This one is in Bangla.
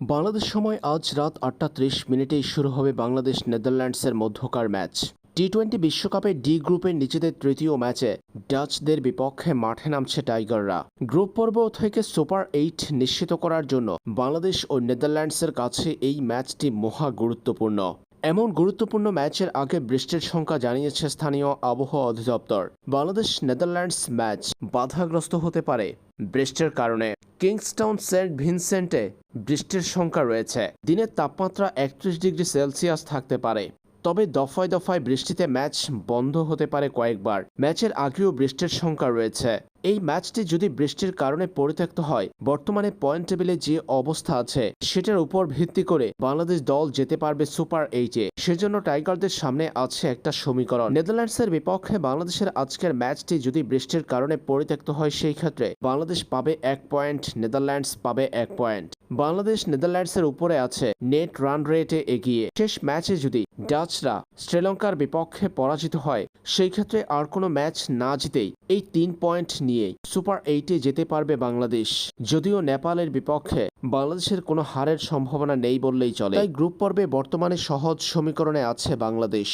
বাংলাদেশ সময় আজ রাত আটটা ত্রিশ মিনিটেই শুরু হবে বাংলাদেশ নেদারল্যান্ডসের মধ্যকার ম্যাচ। টি টোয়েন্টি বিশ্বকাপে ডি গ্রুপের নিজেদের তৃতীয় ম্যাচে ডাচদের বিপক্ষে মাঠে নামছে টাইগাররা। গ্রুপ পর্ব থেকে সুপার এইট নিশ্চিত করার জন্য বাংলাদেশ ও নেদারল্যান্ডসের কাছে এই ম্যাচটি মহা গুরুত্বপূর্ণ। এমন গুরুত্বপূর্ণ ম্যাচের আগে বৃষ্টির সংখ্যা জানিয়েছে স্থানীয় আবহাওয়া অধিদপ্তর। বাংলাদেশ নেদারল্যান্ডস ম্যাচ বাধাগ্রস্ত হতে পারে বৃষ্টির কারণে। কিংস্টাউন সেন্ট ভিনসেন্টে বৃষ্টির সংখ্যা রয়েছে। দিনের তাপমাত্রা একত্রিশ ডিগ্রি সেলসিয়াস থাকতে পারে। তবে দফায় দফায় বৃষ্টিতে ম্যাচ বন্ধ হতে পারে কয়েকবার। ম্যাচের আগেও বৃষ্টির সংখ্যা রয়েছে। এই ম্যাচটি যদি বৃষ্টির কারণে পরিত্যক্ত হয়, বর্তমানে পয়েন্ট টেবিলে যে অবস্থা আছে, সেটার উপর ভিত্তি করে বাংলাদেশ দল যেতে পারবে সুপার এইটে। সেজন্য টাইগারদের সামনে আছে একটা সমীকরণ। নেদারল্যান্ডসের বিপক্ষে বাংলাদেশের আজকের ম্যাচটি যদি বৃষ্টির কারণে পরিত্যক্ত হয়, সেই ক্ষেত্রে বাংলাদেশ পাবে এক পয়েন্ট, নেদারল্যান্ডস পাবে এক পয়েন্ট। বাংলাদেশ নেদারল্যান্ডসের উপরে আছে নেট রান রেটে এগিয়ে। শেষ ম্যাচে যদি ডাচরা শ্রীলঙ্কার বিপক্ষে পরাজিত হয়, সেই ক্ষেত্রে আর কোনো ম্যাচ না জিতেই এই তিন পয়েন্ট নিয়েই সুপার এইটে যেতে পারবে বাংলাদেশ। যদিও নেপালের বিপক্ষে বাংলাদেশের কোনো হারের সম্ভাবনা নেই বললেই চলে। তাই গ্রুপ পর্বে বর্তমানে সহজ সমীকরণে আছে বাংলাদেশ।